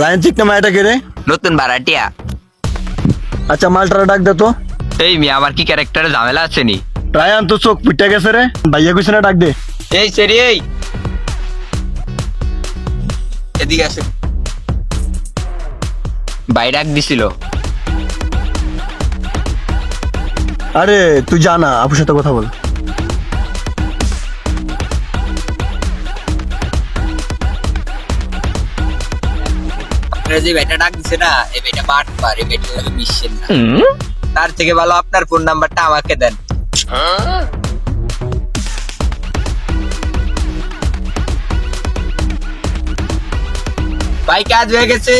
রায়ন চিকনা মায়াটা কে রে নতুন ভাড়াটিয়া আচ্ছা মালটারা ডাক দে তো। এই মেয়ে আমার কি ক্যারেক্টারে ঝামেলা আছে নি? রায়ান তো চোখ পিটে গেছে রে। ভাইয়া কইছে না ডাক দে। এই সেরি এই। এদিকে আসে। ভাই ডাক দিছিল। আরে তুই জানা আপুর সাথে কথা বল। আপনারা যে বেটা ডাক দিছে না এই বেটা বাট পার এই বেটা লাগে মিশছেন না। তার থেকে ভালো আপনার ফোন নাম্বারটা আমাকে দেন। ভাই কাজ হয়ে গেছে।